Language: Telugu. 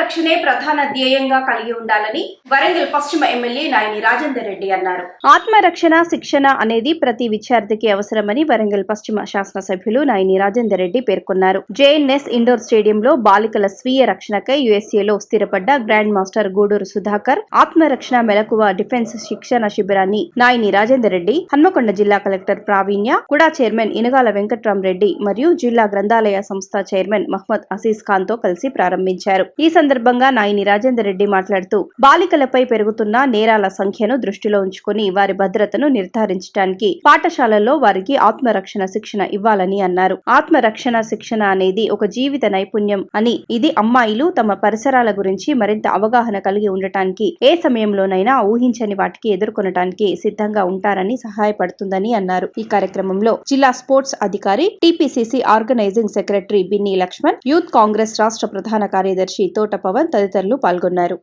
రక్షణే ప్రధాన ధ్యేయంగా కలిగి ఉండాలని వరంగల్ పశ్చిమ ఎమ్మెల్యే నాయని రాజేందర్ రెడ్డి అన్నారు. ఆత్మరక్షణ శిక్షణ అనేది ప్రతి విద్యార్థికి అవసరమని వరంగల్ పశ్చిమ శాసనసభ్యులు నాయని రాజేందర్ రెడ్డి పేర్కొన్నారు. జేఎన్ఎస్ ఇండోర్ స్టేడియంలో బాలికల స్వీయ రక్షణకై యుఎస్ఏలో స్థిరపడ్డ గ్రాండ్ మాస్టర్ గూడూరు సుధాకర్ ఆత్మరక్షణ మెలకువ డిఫెన్స్ శిక్షణ శిబిరాన్ని నాయని రాజేందర్ రెడ్డి హన్మకొండ జిల్లా కలెక్టర్ ప్రావీణ్య కుడా చైర్మన్ ఇనగాల వెంకట్రామరెడ్డి మరియు జిల్లా గ్రంథాలయ సంస్థ చైర్మన్ మహ్మద్ అసీస్ ఖాన్తో కలిసి ప్రారంభించారు. ఈ సందర్భంగా నాయని రాజేందర్ రెడ్డి మాట్లాడుతూ బాలికలపై పెరుగుతున్న నేరాల సంఖ్యను దృష్టిలో ఉంచుకుని వారి భద్రతను నిర్ధారించడానికి పాఠశాలల్లో వారికి ఆత్మరక్షణ శిక్షణ ఇవ్వాలని అన్నారు. ఆత్మరక్షణ శిక్షణ అనేది ఒక జీవిత నైపుణ్యం అని ఇది అమ్మాయిలు తమ పరిసరాల గురించి మరింత అవగాహన కలిగి ఉండటానికి ఏ సమయంలోనైనా ఊహించని వాటికి ఎదుర్కొనటానికి సిద్ధంగా ఉంటారని సహాయపడుతుందని అన్నారు. ఈ కార్యక్రమంలో జిల్లా స్పోర్ట్స్ అధికారి TPCC organising secretary Binni Laxman youth Congress రాష్ట్ర ప్రధాన కార్యదర్శి తోట పవన్ తదితరులు పాల్గొన్నారు.